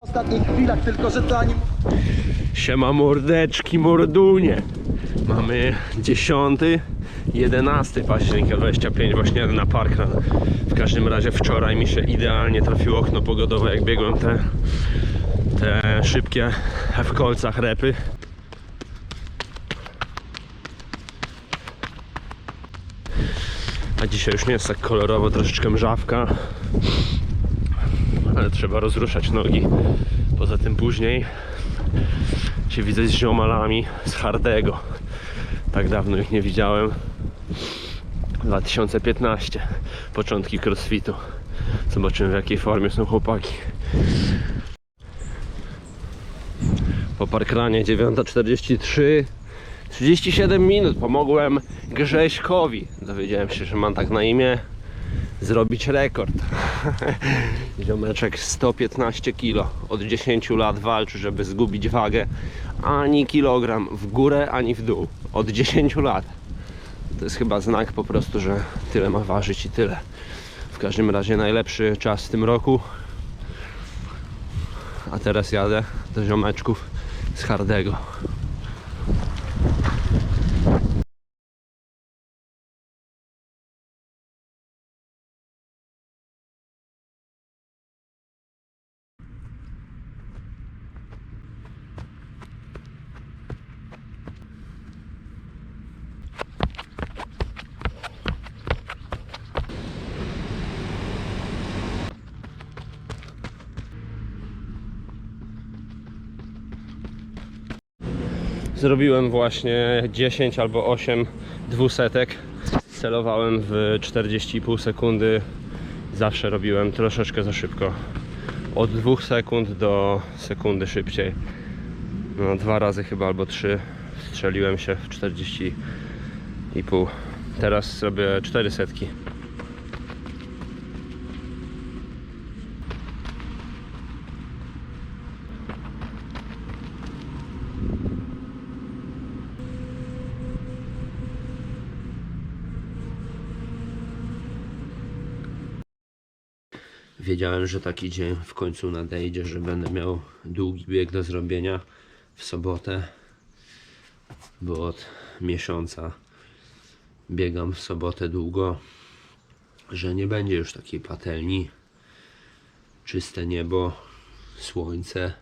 W ostatnich chwilach, tylko że to ani... Siema mordeczki, mordunie. Mamy 10, 11 października 25 właśnie na parkrun. W każdym razie wczoraj mi się idealnie trafiło okno pogodowe, jak biegłem te, te szybkie w kolcach repy. A dzisiaj już nie jest tak kolorowo, troszeczkę mrzawka. Ale trzeba rozruszać nogi. Poza tym później się widzę z ziomalami z Hardego. Tak dawno ich nie widziałem. 2015. Początki crossfitu. Zobaczymy w jakiej formie są chłopaki. Po parkranie 9.43 37 minut pomogłem Grześkowi. Dowiedziałem się, że mam tak na imię zrobić rekord. Ziomeczek 115 kg. Od 10 lat walczy, żeby zgubić wagę. Ani kilogram w górę, ani w dół. Od 10 lat. To jest chyba znak po prostu, że tyle ma ważyć i tyle. W każdym razie najlepszy czas w tym roku. A teraz jadę do ziomeczków z Hardego. Zrobiłem właśnie 10 albo 8 dwusetek. Celowałem w 40,5 sekundy. Zawsze robiłem troszeczkę za szybko. Od 2 sekund do sekundy szybciej. No, dwa razy chyba albo trzy strzeliłem się w 40,5. Teraz zrobię 4 setki. Wiedziałem, że taki dzień w końcu nadejdzie, że będę miał długi bieg do zrobienia w sobotę, bo od miesiąca biegam w sobotę długo, że nie będzie już takiej patelni, czyste niebo, słońce.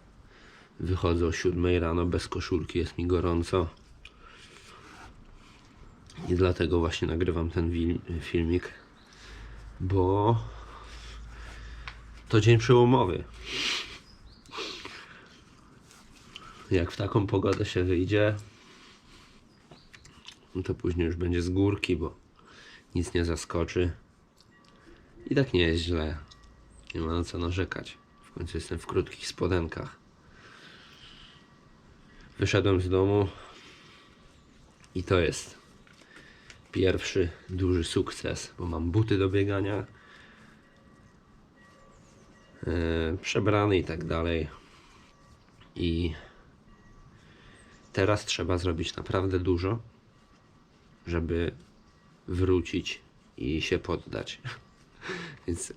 Wychodzę o 7 rano bez koszulki, jest mi gorąco. I dlatego właśnie nagrywam ten filmik, bo to dzień przełomowy. Jak w taką pogodę się wyjdzie, no to później już będzie z górki, bo nic nie zaskoczy. I tak nie jest źle. Nie ma na co narzekać. W końcu jestem w krótkich spodenkach. Wyszedłem z domu i to jest pierwszy duży sukces, bo mam buty do biegania przebrany i tak dalej. I teraz trzeba zrobić naprawdę dużo, żeby wrócić i się poddać. Więc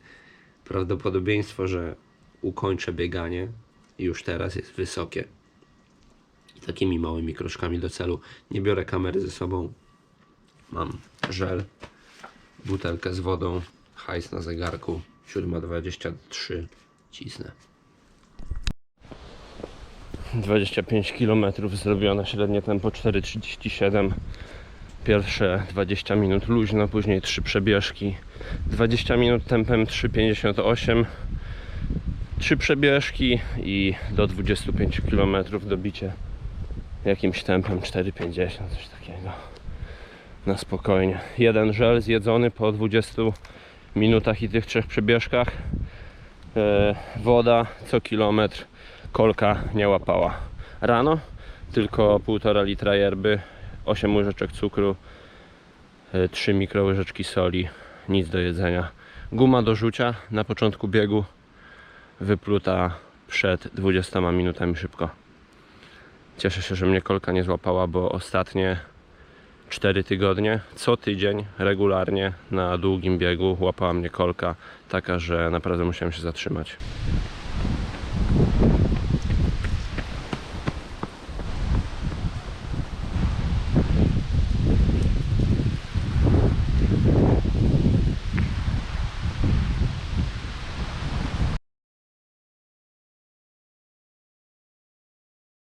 prawdopodobieństwo, że ukończę bieganie już teraz jest wysokie. I takimi małymi kroczkami do celu. Nie biorę kamery ze sobą. Mam żel, butelkę z wodą, hajs na zegarku, 7.23 cisnę. 25 km zrobione, średnie tempo 4,37 Pierwsze 20 minut luźno, później 3 przebieżki 20 minut tempem 3,58 3 przebieżki i do 25 km dobicie jakimś tempem 4,50 coś takiego na spokojnie. Jeden żel zjedzony po 20 minutach i tych trzech przebieżkach. E, woda co kilometr, kolka nie łapała. Rano tylko 1,5 litra yerby, 8 łyżeczek cukru, e, 3 mikrołyżeczki soli, nic do jedzenia. Guma do rzucia na początku biegu, wypluta przed 20 minutami szybko. Cieszę się, że mnie kolka nie złapała, bo ostatnie 4 tygodnie, co tydzień regularnie na długim biegu łapała mnie kolka taka, że naprawdę musiałem się zatrzymać.